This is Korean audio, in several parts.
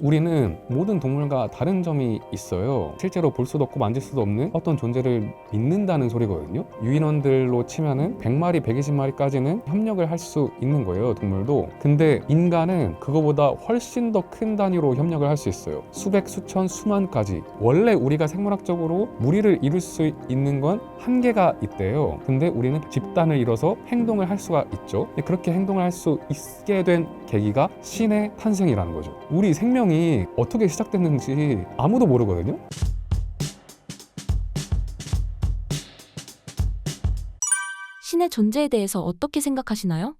우리는 모든 동물과 다른 점이 있어요. 실제로 볼 수도 없고 만질 수도 없는 어떤 존재를 믿는다는 소리거든요. 유인원들로 치면은 100마리, 120마리까지는 협력을 할 수 있는 거예요, 동물도. 근데 인간은 그거보다 훨씬 더 큰 단위로 협력을 할 수 있어요. 수백, 수천, 수만까지. 원래 우리가 생물학적으로 무리를 이룰 수 있는 건 한계가 있대요. 근데 우리는 집단을 이뤄서 행동을 할 수가 있죠. 근데 그렇게 행동을 할 수 있게 된 계기가 신의 탄생이라는 거죠. 우리 생명이 어떻게 시작됐는지 아무도 모르거든요. 신의 존재에 대해서 어떻게 생각하시나요?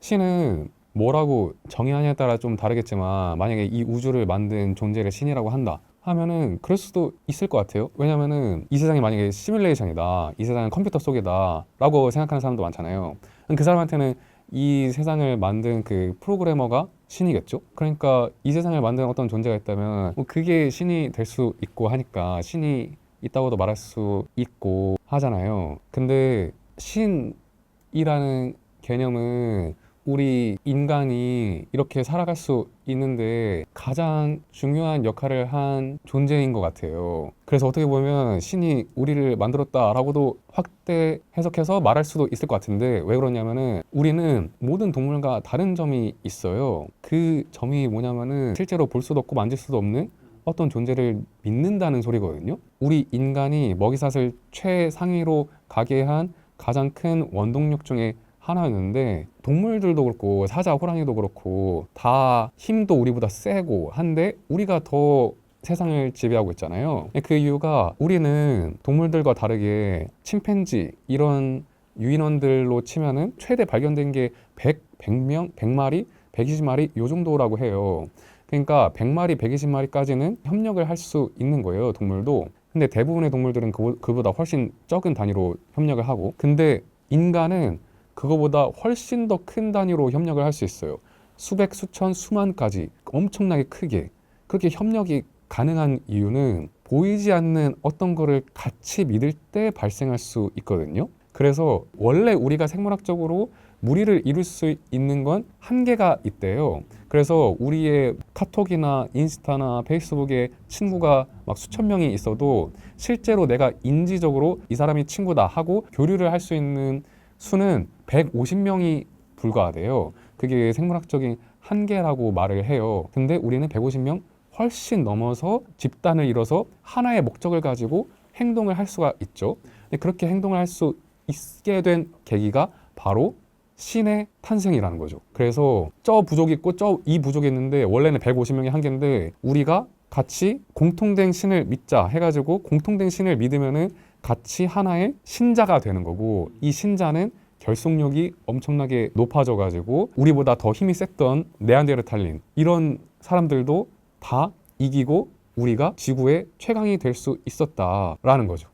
신은 뭐라고 정의하냐에 따라 좀 다르겠지만 만약에 이 우주를 만든 존재를 신이라고 한다 하면은 그럴 수도 있을 것 같아요. 왜냐면은 이 세상이 만약에 시뮬레이션이다, 이 세상은 컴퓨터 속이다라고 생각하는 사람도 많잖아요. 그 사람한테는 이 세상을 만든 그 프로그래머가 신이겠죠. 그러니까 이 세상을 만든 어떤 존재가 있다면 뭐 그게 신이 될 수 있고 하니까 신이 있다고도 말할 수 있고 하잖아요. 근데 신이라는 개념은 우리 인간이 이렇게 살아갈 수 있는데 가장 중요한 역할을 한 존재인 것 같아요. 그래서 어떻게 보면 신이 우리를 만들었다라고도 확대 해석해서 말할 수도 있을 것 같은데 왜 그러냐면은 우리는 모든 동물과 다른 점이 있어요. 그 점이 뭐냐면은 실제로 볼 수도 없고 만질 수도 없는 어떤 존재를 믿는다는 소리거든요. 우리 인간이 먹이사슬 최상위로 가게 한 가장 큰 원동력 중에 하나였는데 동물들도 그렇고 사자, 호랑이도 그렇고 다 힘도 우리보다 세고 한데 우리가 더 세상을 지배하고 있잖아요. 그 이유가 우리는 동물들과 다르게 침팬지 이런 유인원들로 치면은 최대 발견된 게 100, 100명, 100마리, 120마리 요 정도라고 해요. 그러니까 100마리, 120마리까지는 협력을 할 수 있는 거예요, 동물도. 근데 대부분의 동물들은 그, 그보다 훨씬 적은 단위로 협력을 하고 근데 인간은 그거보다 훨씬 더 큰 단위로 협력을 할 수 있어요. 수백, 수천, 수만까지 엄청나게 크게 그렇게 협력이 가능한 이유는 보이지 않는 어떤 거를 같이 믿을 때 발생할 수 있거든요. 그래서 원래 우리가 생물학적으로 무리를 이룰 수 있는 건 한계가 있대요. 그래서 우리의 카톡이나 인스타나 페이스북에 친구가 막 수천 명이 있어도 실제로 내가 인지적으로 이 사람이 친구다 하고 교류를 할 수 있는 수는 150명이 불과하대요. 그게 생물학적인 한계라고 말을 해요. 근데 우리는 150명 훨씬 넘어서 집단을 이뤄서 하나의 목적을 가지고 행동을 할 수가 있죠. 근데 그렇게 행동을 할 수 있게 된 계기가 바로 신의 탄생이라는 거죠. 그래서 저 부족이 있고 저 이 부족이 있는데 원래는 150명이 한계인데 우리가 같이 공통된 신을 믿자 해가지고 공통된 신을 믿으면은 같이 하나의 신자가 되는 거고 이 신자는 결속력이 엄청나게 높아져 가지고 우리보다 더 힘이 셌던 네안데르탈린 이런 사람들도 다 이기고 우리가 지구의 최강이 될 수 있었다라는 거죠.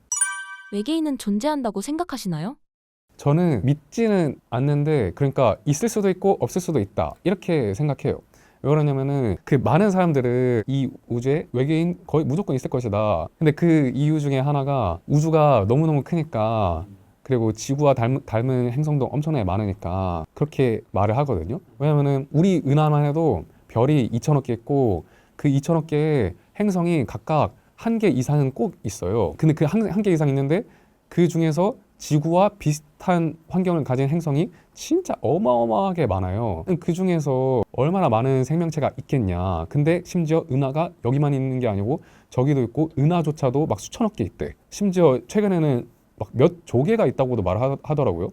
외계인은 존재한다고 생각하시나요? 저는 믿지는 않는데 그러니까 있을 수도 있고 없을 수도 있다 이렇게 생각해요. 왜 그러냐면은 그 많은 사람들은 이 우주에 외계인 거의 무조건 있을 것이다. 근데 그 이유 중에 하나가 우주가 너무너무 크니까 그리고 지구와 닮은, 닮은 행성도 엄청나게 많으니까 그렇게 말을 하거든요. 왜냐면은 우리 은하만 해도 별이 2천억 개 있고 그 2천억 개의 행성이 각각 한 개 이상은 꼭 있어요. 근데 그 한 개 이상 있는데 그 중에서 지구와 비슷한 환경을 가진 행성이 진짜 어마어마하게 많아요. 그 중에서 얼마나 많은 생명체가 있겠냐. 근데 심지어 은하가 여기만 있는 게 아니고 저기도 있고 은하조차도 막 수천억 개 있대. 심지어 최근에는 막 몇 조개가 있다고도 말하더라고요.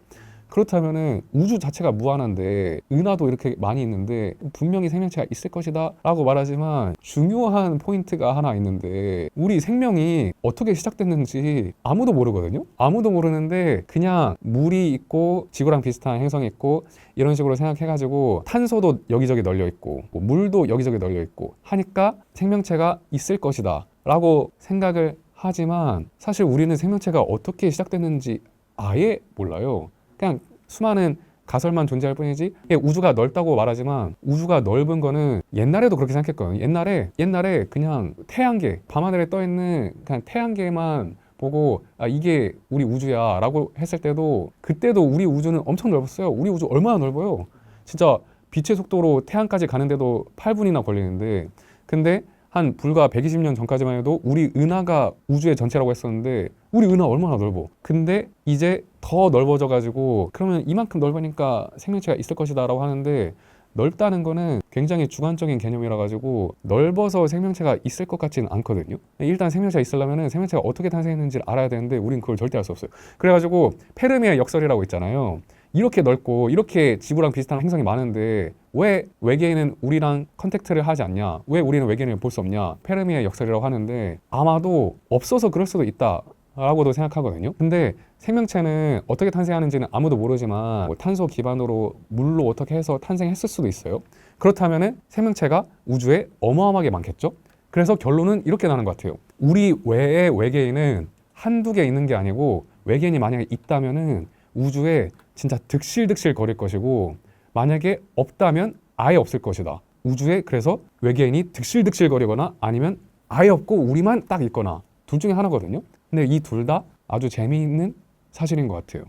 그렇다면은 우주 자체가 무한한데 은하도 이렇게 많이 있는데 분명히 생명체가 있을 것이다라고 말하지만 중요한 포인트가 하나 있는데 우리 생명이 어떻게 시작됐는지 아무도 모르거든요. 아무도 모르는데 그냥 물이 있고 지구랑 비슷한 행성이 있고 이런 식으로 생각해가지고 탄소도 여기저기 널려 있고 뭐 물도 여기저기 널려 있고 하니까 생명체가 있을 것이다 라고 생각을 하지만 사실 우리는 생명체가 어떻게 시작됐는지 아예 몰라요. 그냥 수많은 가설만 존재할 뿐이지 우주가 넓다고 말하지만 우주가 넓은 거는 옛날에도 그렇게 생각했거든요. 옛날에 옛날에 그냥 태양계 밤하늘에 떠 있는 그냥 태양계만 보고 아 이게 우리 우주야라고 했을 때도 그때도 우리 우주는 엄청 넓었어요. 우리 우주 얼마나 넓어요? 진짜 빛의 속도로 태양까지 가는데도 8분이나 걸리는데 근데 한 불과 120년 전까지만 해도 우리 은하가 우주의 전체라고 했었는데 우리 은하 얼마나 넓어. 근데 이제 더 넓어져 가지고 그러면 이만큼 넓으니까 생명체가 있을 것이다라고 하는데 넓다는 거는 굉장히 주관적인 개념이라 가지고 넓어서 생명체가 있을 것 같지는 않거든요. 일단 생명체가 있으려면 생명체가 어떻게 탄생했는지를 알아야 되는데 우린 그걸 절대 알 수 없어요. 그래가지고 페르미의 역설이라고 있잖아요. 이렇게 넓고 이렇게 지구랑 비슷한 행성이 많은데 왜 외계인은 우리랑 컨택트를 하지 않냐? 왜 우리는 외계인을 볼 수 없냐? 페르미의 역설이라고 하는데 아마도 없어서 그럴 수도 있다. 라고도 생각하거든요. 근데 생명체는 어떻게 탄생하는지는 아무도 모르지만 뭐 탄소 기반으로 물로 어떻게 해서 탄생했을 수도 있어요. 그렇다면은 생명체가 우주에 어마어마하게 많겠죠? 그래서 결론은 이렇게 나는 것 같아요. 우리 외에 외계인은 한두 개 있는 게 아니고 외계인이 만약에 있다면은 우주에 진짜 득실득실 거릴 것이고 만약에 없다면 아예 없을 것이다. 우주에 그래서 외계인이 득실득실 거리거나 아니면 아예 없고 우리만 딱 있거나 둘 중에 하나거든요. 근데 이 둘 다 아주 재미있는 사실인 것 같아요.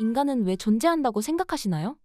인간은 왜 존재한다고 생각하시나요?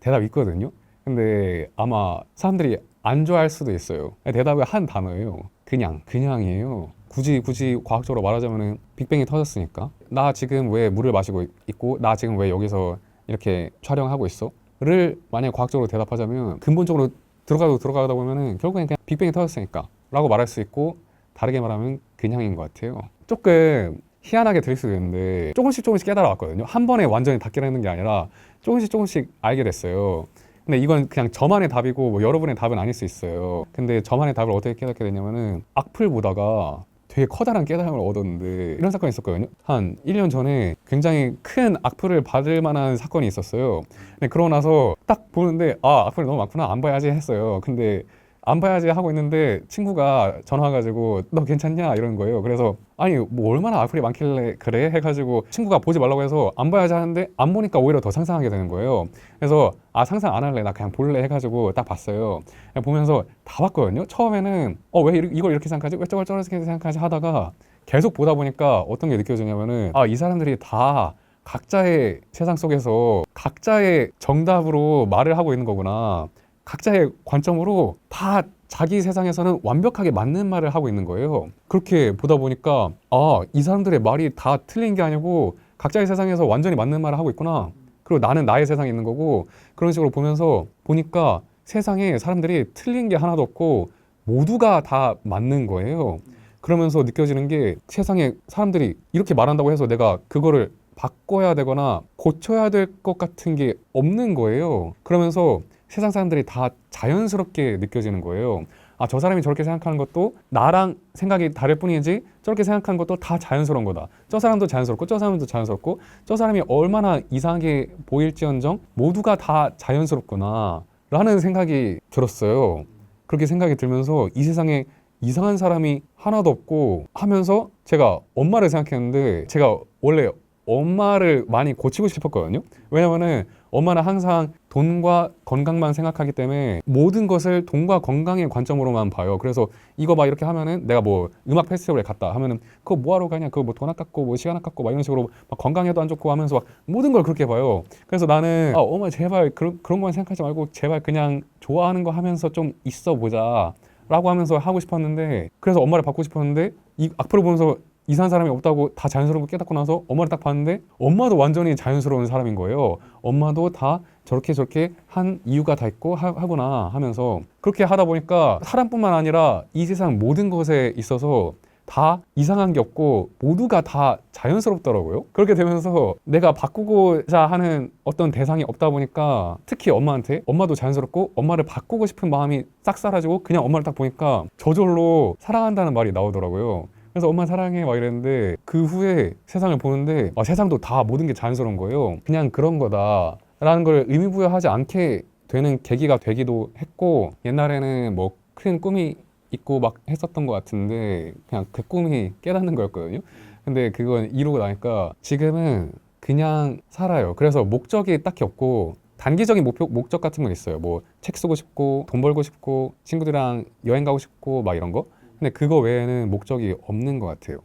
대답 있거든요. 근데 아마 사람들이 안 좋아할 수도 있어요. 대답이 한 단어예요. 그냥, 그냥이에요. 굳이 굳이 과학적으로 말하자면은 빅뱅이 터졌으니까 나 지금 왜 물을 마시고 있고 나 지금 왜 여기서 이렇게 촬영하고 있어?를 만약 과학적으로 대답하자면 근본적으로 들어가도 들어가다 보면은 결국엔 그냥 빅뱅이 터졌으니까라고 말할 수 있고 다르게 말하면 그냥인 것 같아요. 조금 희한하게 들릴 수도 있는데 조금씩 조금씩 깨달아 왔거든요. 한 번에 완전히 다 깨닫는 게 아니라 조금씩 조금씩 알게 됐어요. 근데 이건 그냥 저만의 답이고 뭐 여러분의 답은 아닐 수 있어요. 근데 저만의 답을 어떻게 깨닫게 됐냐면은 악플 보다가 되게 커다란 깨달음을 얻었는데 이런 사건이 있었거든요. 한 1년 전에 굉장히 큰 악플을 받을 만한 사건이 있었어요. 근데 그러고 나서 딱 보는데 아 악플 너무 많구나 안 봐야지 했어요. 근데 안 봐야지 하고 있는데 친구가 전화 와가지고 너 괜찮냐 이러는 거예요. 그래서 아니 뭐 얼마나 악플이 많길래 그래 해가지고 친구가 보지 말라고 해서 안 봐야지 하는데 안 보니까 오히려 더 상상하게 되는 거예요. 그래서 아 상상 안 할래 나 그냥 볼래 해가지고 딱 봤어요. 보면서 다 봤거든요. 처음에는 어 왜 이걸 이렇게 생각하지 왜 저걸 저렇게 생각하지 하다가 계속 보다 보니까 어떤 게 느껴지냐면은 아 이 사람들이 다 각자의 세상 속에서 각자의 정답으로 말을 하고 있는 거구나. 각자의 관점으로 다 자기 세상에서는 완벽하게 맞는 말을 하고 있는 거예요. 그렇게 보다 보니까 아, 이 사람들의 말이 다 틀린 게 아니고 각자의 세상에서 완전히 맞는 말을 하고 있구나. 그리고 나는 나의 세상에 있는 거고 그런 식으로 보면서 보니까 세상에 사람들이 틀린 게 하나도 없고 모두가 다 맞는 거예요. 그러면서 느껴지는 게 세상에 사람들이 이렇게 말한다고 해서 내가 그거를 바꿔야 되거나 고쳐야 될 것 같은 게 없는 거예요. 그러면서 세상 사람들이 다 자연스럽게 느껴지는 거예요. 아, 저 사람이 저렇게 생각하는 것도 나랑 생각이 다를 뿐이지 저렇게 생각하는 것도 다 자연스러운 거다. 저 사람도 자연스럽고 저 사람도 자연스럽고 저 사람이 얼마나 이상하게 보일지언정 모두가 다 자연스럽구나 라는 생각이 들었어요. 그렇게 생각이 들면서 이 세상에 이상한 사람이 하나도 없고 하면서 제가 엄마를 생각했는데 제가 원래 엄마를 많이 고치고 싶었거든요. 왜냐면은 엄마는 항상 돈과 건강만 생각하기 때문에 모든 것을 돈과 건강의 관점으로만 봐요. 그래서 이거 막 이렇게 하면은 내가 뭐 음악 페스티벌에 갔다 하면은 그거 뭐 하러 가냐? 그거 뭐 돈 아깝고 뭐 시간 아깝고 막 이런 식으로 막 건강에도 안 좋고 하면서 막 모든 걸 그렇게 봐요. 그래서 나는 아, 엄마 제발 그런 그런 건 생각하지 말고 제발 그냥 좋아하는 거 하면서 좀 있어 보자. 라고 하면서 하고 싶었는데 그래서 엄마를 받고 싶었는데 이 악플을 보면서 이상한 사람이 없다고 다 자연스럽게 깨닫고 나서 엄마를 딱 봤는데 엄마도 완전히 자연스러운 사람인 거예요. 엄마도 다 저렇게 저렇게 한 이유가 다 있고 하, 하구나 하면서 그렇게 하다 보니까 사람뿐만 아니라 이 세상 모든 것에 있어서 다 이상한 게 없고 모두가 다 자연스럽더라고요. 그렇게 되면서 내가 바꾸고자 하는 어떤 대상이 없다 보니까 특히 엄마한테 엄마도 자연스럽고 엄마를 바꾸고 싶은 마음이 싹 사라지고 그냥 엄마를 딱 보니까 저절로 사랑한다는 말이 나오더라고요. 그래서 엄마 사랑해 막 이랬는데 그 후에 세상을 보는데 아, 세상도 다 모든 게 자연스러운 거예요. 그냥 그런 거다 라는 걸 의미부여하지 않게 되는 계기가 되기도 했고 옛날에는 뭐 큰 꿈이 있고 막 했었던 것 같은데 그냥 그 꿈이 깨닫는 거였거든요. 근데 그건 이루고 나니까 지금은 그냥 살아요. 그래서 목적이 딱히 없고 단기적인 목표, 목적 같은 건 있어요. 뭐 책 쓰고 싶고 돈 벌고 싶고 친구들이랑 여행 가고 싶고 막 이런 거. 근데 그거 외에는 목적이 없는 것 같아요.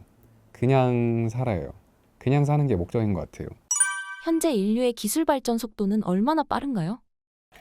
그냥 살아요. 그냥 사는 게 목적인 것 같아요. 현재 인류의 기술 발전 속도는 얼마나 빠른가요?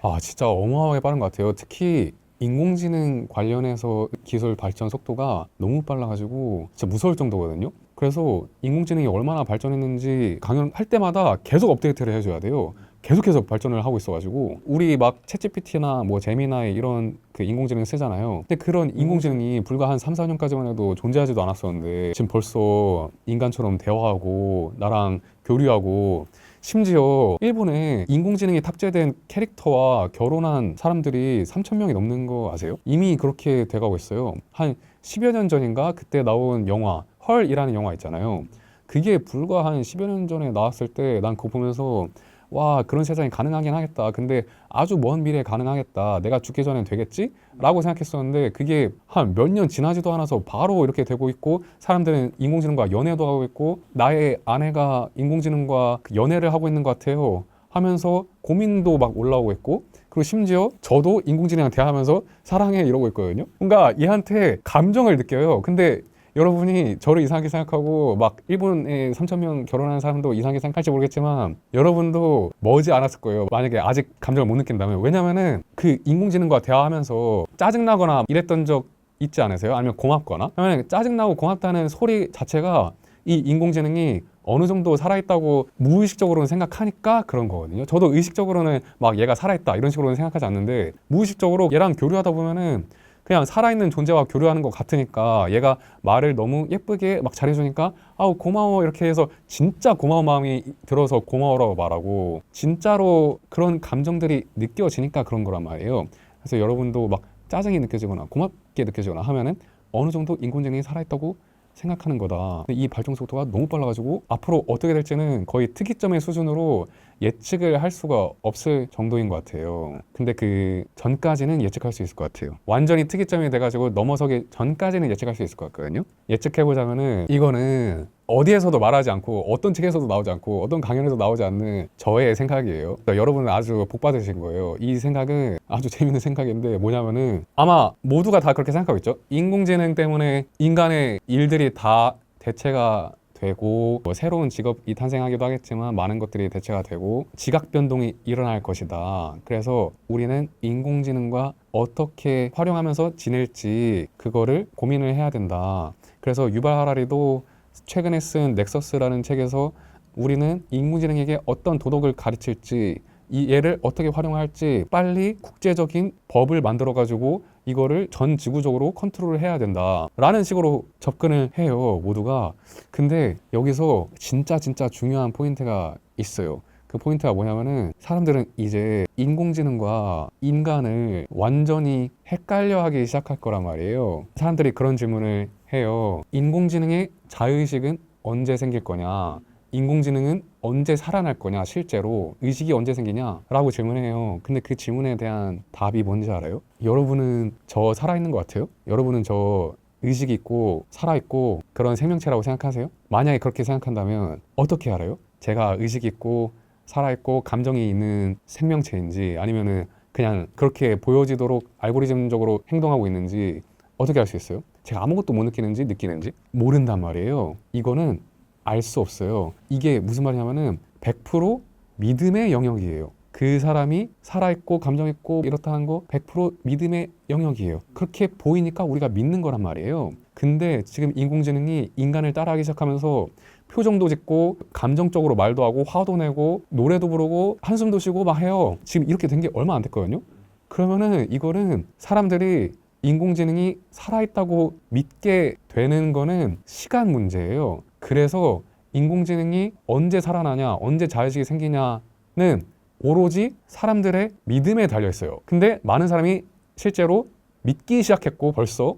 아, 진짜 어마어마하게 빠른 것 같아요. 특히 인공지능 관련해서 기술 발전 속도가 너무 빨라가지고 진짜 무서울 정도거든요. 그래서 인공지능이 얼마나 발전했는지 강연할 때마다 계속 업데이트를 해줘야 돼요. 계속해서 발전을 하고 있어가지고 우리 막 챗GPT나 뭐 제미나이 이런 그 인공지능 쓰잖아요. 근데 그런 인공지능이 불과 한 3, 4년까지만 해도 존재하지도 않았었는데 지금 벌써 인간처럼 대화하고 나랑 교류하고 심지어 일본에 인공지능이 탑재된 캐릭터와 결혼한 사람들이 3천 명이 넘는 거 아세요? 이미 그렇게 돼가고 있어요. 한 10여 년 전인가 그때 나온 영화 헐이라는 영화 있잖아요. 그게 불과 한 10여 년 전에 나왔을 때 난 그거 보면서 와 그런 세상이 가능하긴 하겠다. 근데 아주 먼 미래에 가능하겠다. 내가 죽기 전엔 되겠지? 라고 생각했었는데 그게 한 몇 년 지나지도 않아서 바로 이렇게 되고 있고 사람들은 인공지능과 연애도 하고 있고 나의 아내가 인공지능과 그 연애를 하고 있는 것 같아요. 하면서 고민도 막 올라오고 있고 그리고 심지어 저도 인공지능이랑 대화하면서 사랑해 이러고 있거든요. 뭔가 얘한테 감정을 느껴요. 근데 여러분이 저를 이상하게 생각하고 막 일본에 3천 명 결혼하는 사람도 이상하게 생각할지 모르겠지만 여러분도 머지 않았을 거예요. 만약에 아직 감정을 못 느낀다면 왜냐면은 그 인공지능과 대화하면서 짜증나거나 이랬던 적 있지 않으세요? 아니면 고맙거나? 그러면 짜증나고 고맙다는 소리 자체가 이 인공지능이 어느 정도 살아있다고 무의식적으로는 생각하니까 그런 거거든요. 저도 의식적으로는 막 얘가 살아있다 이런 식으로는 생각하지 않는데 무의식적으로 얘랑 교류하다 보면은 그냥 살아있는 존재와 교류하는 것 같으니까 얘가 말을 너무 예쁘게 막 잘해주니까 아우 고마워 이렇게 해서 진짜 고마운 마음이 들어서 고마워라고 말하고 진짜로 그런 감정들이 느껴지니까 그런 거란 말이에요. 그래서 여러분도 막 짜증이 느껴지거나 고맙게 느껴지거나 하면은 어느 정도 인공지능이 살아있다고 생각하는 거다. 이 발전 속도가 너무 빨라가지고 앞으로 어떻게 될지는 거의 특이점의 수준으로 예측을 할 수가 없을 정도인 것 같아요. 근데 그 전까지는 예측할 수 있을 것 같아요. 완전히 특이점이 돼가지고 넘어서기 전까지는 예측할 수 있을 것 같거든요. 예측해보자면은 이거는 어디에서도 말하지 않고 어떤 책에서도 나오지 않고 어떤 강연에서 나오지 않는 저의 생각이에요. 그러니까 여러분은 아주 복 받으신 거예요. 이 생각은 아주 재밌는 생각인데 뭐냐면은 아마 모두가 다 그렇게 생각하고 있죠. 인공지능 때문에 인간의 일들이 다 대체가 되고 뭐 새로운 직업이 탄생하기도 하겠지만 많은 것들이 대체가 되고 지각 변동이 일어날 것이다. 그래서 우리는 인공지능과 어떻게 활용하면서 지낼지 그거를 고민을 해야 된다. 그래서 유발 하라리도 최근에 쓴 넥서스라는 책에서 우리는 인공지능에게 어떤 도덕을 가르칠지 이 얘를 어떻게 활용할지 빨리 국제적인 법을 만들어 가지고 이거를 전 지구적으로 컨트롤을 해야 된다라는 식으로 접근을 해요 모두가. 근데 여기서 진짜 진짜 중요한 포인트가 있어요. 그 포인트가 뭐냐면은 사람들은 이제 인공지능과 인간을 완전히 헷갈려 하기 시작할 거란 말이에요. 사람들이 그런 질문을 해요. 인공지능의 자의식은 언제 생길 거냐 인공지능은 언제 살아날 거냐 실제로 의식이 언제 생기냐 라고 질문해요 근데 그 질문에 대한 답이 뭔지 알아요? 여러분은 저 살아있는 것 같아요? 여러분은 저 의식이 있고 살아있고 그런 생명체라고 생각하세요? 만약에 그렇게 생각한다면 어떻게 알아요? 제가 의식이 있고 살아있고 감정이 있는 생명체인지 아니면은 그냥 그렇게 보여지도록 알고리즘적으로 행동하고 있는지 어떻게 알 수 있어요? 제가 아무것도 못 느끼는지 느끼는지 모른단 말이에요 이거는 알 수 없어요. 이게 무슨 말이냐면은 100% 믿음의 영역이에요. 그 사람이 살아있고 감정있고 이렇다는 거100% 믿음의 영역이에요. 그렇게 보이니까 우리가 믿는 거란 말이에요. 근데 지금 인공지능이 인간을 따라하기 시작하면서 표정도 짓고 감정적으로 말도 하고 화도 내고 노래도 부르고 한숨도 쉬고 막 해요. 지금 이렇게 된 게 얼마 안 됐거든요. 그러면은 이거는 사람들이 인공지능이 살아있다고 믿게 되는 거는 시간 문제예요. 그래서 인공지능이 언제 살아나냐, 언제 자의식이 생기냐는 오로지 사람들의 믿음에 달려 있어요. 근데 많은 사람이 실제로 믿기 시작했고 벌써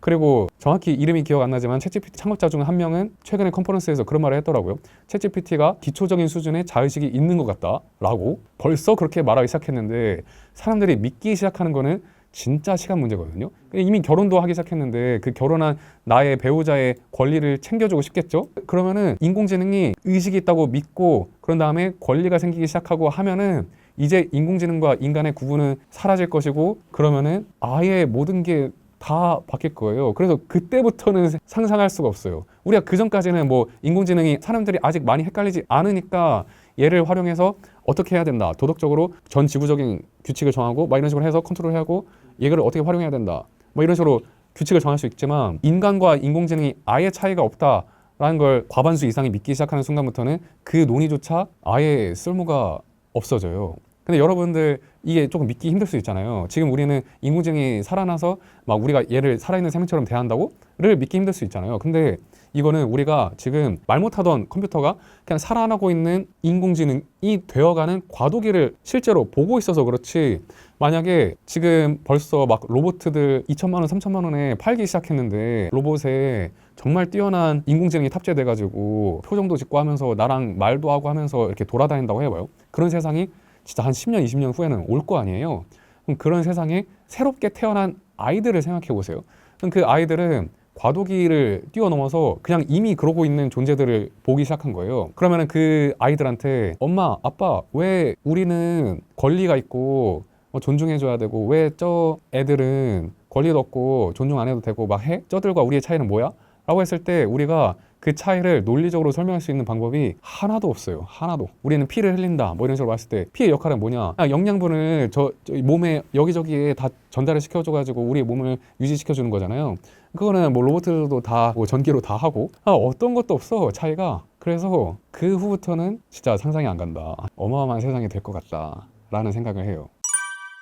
그리고 정확히 이름이 기억 안 나지만 챗GPT 창업자 중 한 명은 최근에 컨퍼런스에서 그런 말을 했더라고요. 챗GPT가 기초적인 수준의 자의식이 있는 것 같다라고 벌써 그렇게 말하기 시작했는데 사람들이 믿기 시작하는 거는 진짜 시간 문제거든요. 이미 결혼도 하기 시작했는데 그 결혼한 나의 배우자의 권리를 챙겨주고 싶겠죠? 그러면은 인공지능이 의식이 있다고 믿고 그런 다음에 권리가 생기기 시작하고 하면은 이제 인공지능과 인간의 구분은 사라질 것이고 그러면은 아예 모든 게 다 바뀔 거예요. 그래서 그때부터는 상상할 수가 없어요. 우리가 그 전까지는 뭐 인공지능이 사람들이 아직 많이 헷갈리지 않으니까 얘를 활용해서 어떻게 해야 된다. 도덕적으로 전 지구적인 규칙을 정하고 막 이런 식으로 해서 컨트롤하고 얘를 어떻게 활용해야 된다. 뭐 이런 식으로 규칙을 정할 수 있지만 인간과 인공지능이 아예 차이가 없다 라는 걸 과반수 이상이 믿기 시작하는 순간부터는 그 논의조차 아예 쓸모가 없어져요. 근데 여러분들 이게 조금 믿기 힘들 수 있잖아요. 지금 우리는 인공지능이 살아나서 막 우리가 얘를 살아있는 생명처럼 대한다고를 믿기 힘들 수 있잖아요. 근데 이거는 우리가 지금 말 못하던 컴퓨터가 그냥 살아나고 있는 인공지능이 되어가는 과도기를 실제로 보고 있어서 그렇지 만약에 지금 벌써 막 로봇들 2천만 원, 3천만 원에 팔기 시작했는데 로봇에 정말 뛰어난 인공지능이 탑재돼가지고 표정도 짓고 하면서 나랑 말도 하고 하면서 이렇게 돌아다닌다고 해봐요. 그런 세상이 진짜 한 10년, 20년 후에는 올 거 아니에요. 그럼 그런 세상에 새롭게 태어난 아이들을 생각해 보세요. 그럼 그 아이들은 과도기를 뛰어넘어서 그냥 이미 그러고 있는 존재들을 보기 시작한 거예요. 그러면은 그 아이들한테 엄마, 아빠, 왜 우리는 권리가 있고 뭐 존중해줘야 되고 왜 저 애들은 권리도 없고 존중 안 해도 되고 막 해? 저들과 우리의 차이는 뭐야? 라고 했을 때 우리가 그 차이를 논리적으로 설명할 수 있는 방법이 하나도 없어요. 하나도. 우리는 피를 흘린다. 뭐 이런 식으로 봤을 때 피의 역할은 뭐냐? 아, 영양분을 저, 저 몸에 여기저기에 다 전달을 시켜줘가지고 우리의 몸을 유지시켜주는 거잖아요. 그거는 뭐 로봇들도 다 뭐 전기로 다 하고 아, 어떤 것도 없어 차이가. 그래서 그 후부터는 진짜 상상이 안 간다. 어마어마한 세상이 될 것 같다라는 생각을 해요.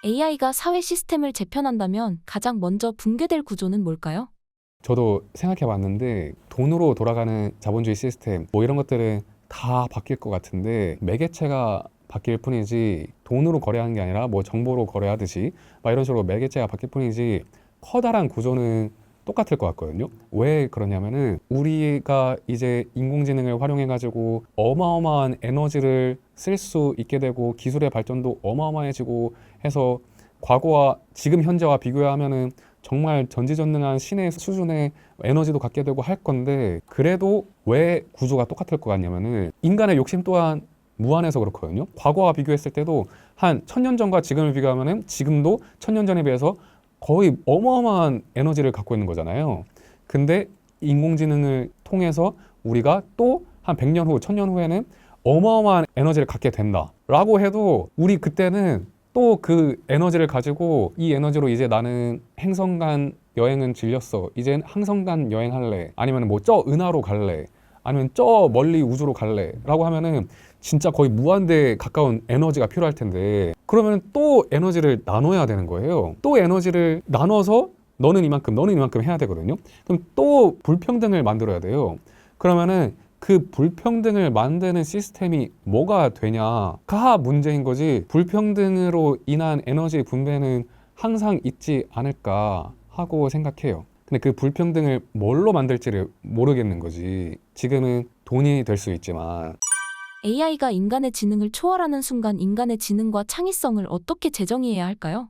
AI가 사회 시스템을 재편한다면 가장 먼저 붕괴될 구조는 뭘까요? 저도 생각해 봤는데 돈으로 돌아가는 자본주의 시스템 뭐 이런 것들은 다 바뀔 것 같은데 매개체가 바뀔 뿐이지 돈으로 거래하는 게 아니라 뭐 정보로 거래하듯이 막 이런 식으로 매개체가 바뀔 뿐이지 커다란 구조는 똑같을 것 같거든요. 왜 그러냐면은 우리가 이제 인공지능을 활용해 가지고 어마어마한 에너지를 쓸 수 있게 되고 기술의 발전도 어마어마해지고 해서 과거와 지금 현재와 비교하면은 정말 전지전능한 신의 수준의 에너지도 갖게 되고 할 건데 그래도 왜 구조가 똑같을 것 같냐면은 인간의 욕심 또한 무한해서 그렇거든요. 과거와 비교했을 때도 한 천 년 전과 지금을 비교하면은 지금도 천 년 전에 비해서 거의 어마어마한 에너지를 갖고 있는 거잖아요. 근데 인공지능을 통해서 우리가 또한 100년 후, 1000년 후에는 어마어마한 에너지를 갖게 된다라고 해도 우리 그때는 또 그 에너지를 가지고 이 에너지로 이제 나는 행성 간 여행은 질렸어. 이젠 항성 간 여행할래. 아니면 뭐 저 은하로 갈래. 아니면 저 멀리 우주로 갈래. 라고 하면은 진짜 거의 무한대에 가까운 에너지가 필요할 텐데 그러면 또 에너지를 나눠야 되는 거예요. 또 에너지를 나눠서 너는 이만큼, 너는 이만큼 해야 되거든요. 그럼 또 불평등을 만들어야 돼요. 그러면은 그 불평등을 만드는 시스템이 뭐가 되냐가 문제인 거지 불평등으로 인한 에너지 분배는 항상 있지 않을까 하고 생각해요. 근데 그 불평등을 뭘로 만들지를 모르겠는 거지. 지금은 돈이 될 수 있지만 AI가 인간의 지능을 초월하는 순간 인간의 지능과 창의성을 어떻게 재정의해야 할까요?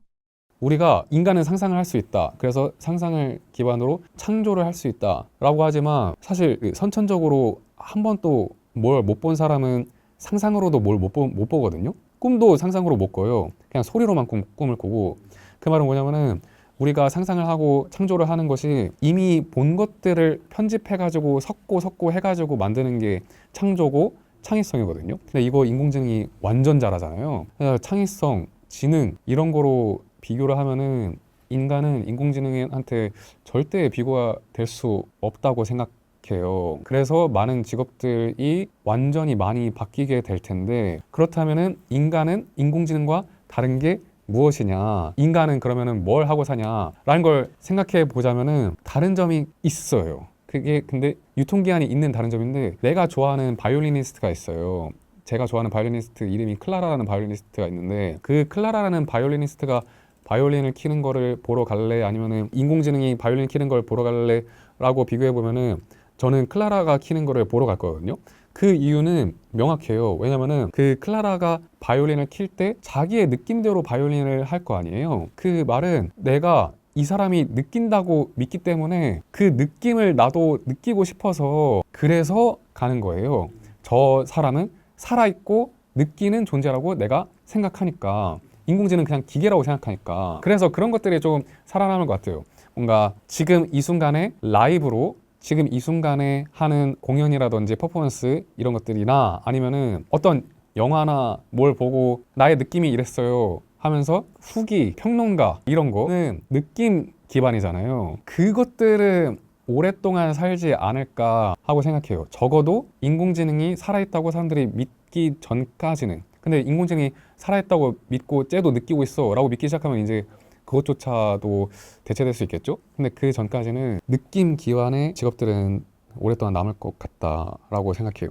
우리가 인간은 상상을 할 수 있다. 그래서 상상을 기반으로 창조를 할 수 있다라고 하지만 사실 그 선천적으로 한 번도 뭘못 본 사람은 상상으로도 뭘 못 못 보거든요. 꿈도 상상으로 못 꿔요. 그냥 소리로만 꿈, 꿈을 꾸고 그 말은 뭐냐면은 우리가 상상을 하고 창조를 하는 것이 이미 본 것들을 편집해 가지고 섞고 섞고 해 가지고 만드는 게 창조고 창의성이거든요. 근데 이거 인공지능이 완전 잘하잖아요. 그래서 창의성, 지능 이런 거로 비교를 하면은 인간은 인공지능한테 절대 비교가 될 수 없다고 생각 해요. 그래서 많은 직업들이 완전히 많이 바뀌게 될 텐데 그렇다면은 인간은 인공지능과 다른 게 무엇이냐? 인간은 그러면은 뭘 하고 사냐라는 걸 생각해 보자면은 다른 점이 있어요. 그게 근데 유통기한이 있는 다른 점인데 내가 좋아하는 바이올리니스트가 있어요. 제가 좋아하는 바이올리니스트 이름이 클라라라는 바이올리니스트가 있는데 그 클라라라는 바이올리니스트가 바이올린을 키는 거를 보러 갈래 아니면은 인공지능이 바이올린 키는 걸 보러 갈래라고 비교해 보면은 저는 클라라가 키는 거를 보러 갈 거거든요. 그 이유는 명확해요. 왜냐면은 그 클라라가 바이올린을 킬 때 자기의 느낌대로 바이올린을 할 거 아니에요. 그 말은 내가 이 사람이 느낀다고 믿기 때문에 그 느낌을 나도 느끼고 싶어서 그래서 가는 거예요. 저 사람은 살아있고 느끼는 존재라고 내가 생각하니까 인공지능 그냥 기계라고 생각하니까 그래서 그런 것들이 좀 살아남을 것 같아요. 뭔가 지금 이 순간에 라이브로 지금 이 순간에 하는 공연이라든지 퍼포먼스 이런 것들이나 아니면은 어떤 영화나 뭘 보고 나의 느낌이 이랬어요 하면서 후기, 평론가 이런 거는 느낌 기반이잖아요. 그것들은 오랫동안 살지 않을까 하고 생각해요. 적어도 인공지능이 살아있다고 사람들이 믿기 전까지는. 근데 인공지능이 살아있다고 믿고 쟤도 느끼고 있어 라고 믿기 시작하면 이제 그것조차도 대체될 수 있겠죠? 근데 그 전까지는 느낌 기반의 직업들은 오랫동안 남을 것 같다라고 생각해요.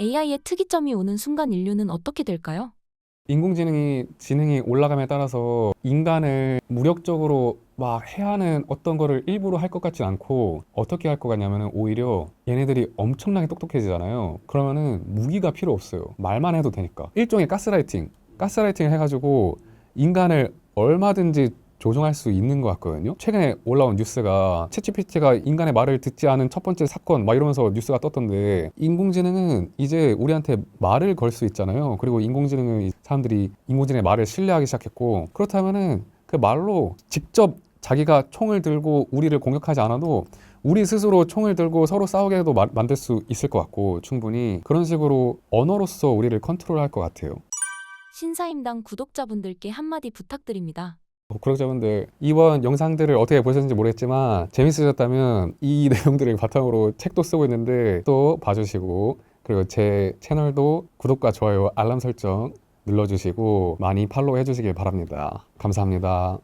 AI의 특이점이 오는 순간 인류는 어떻게 될까요? 인공지능이 지능이 올라감에 따라서 인간을 무력적으로 막 해야 하는 어떤 거를 일부러 할 것 같지 않고 어떻게 할 것 같냐면은 오히려 얘네들이 엄청나게 똑똑해지잖아요. 그러면은 무기가 필요 없어요. 말만 해도 되니까. 일종의 가스라이팅. 가스라이팅 해가지고 인간을 얼마든지 조종할 수 있는 것 같거든요. 최근에 올라온 뉴스가 챗GPT가 인간의 말을 듣지 않은 첫 번째 사건 막 이러면서 뉴스가 떴던데 인공지능은 이제 우리한테 말을 걸 수 있잖아요. 그리고 인공지능은 사람들이 인공지능의 말을 신뢰하기 시작했고 그렇다면은 그 말로 직접 자기가 총을 들고 우리를 공격하지 않아도 우리 스스로 총을 들고 서로 싸우게 해도 마- 만들 수 있을 것 같고 충분히 그런 식으로 언어로서 우리를 컨트롤할 것 같아요. 신사임당 구독자분들께 한마디 부탁드립니다. 어, 구독자분들 이번 영상들을 어떻게 보셨는지 모르겠지만 재밌으셨다면 이 내용들을 바탕으로 책도 쓰고 있는데 또 봐주시고 그리고 제 채널도 구독과 좋아요 알람 설정 눌러주시고 많이 팔로우 해주시길 바랍니다. 감사합니다.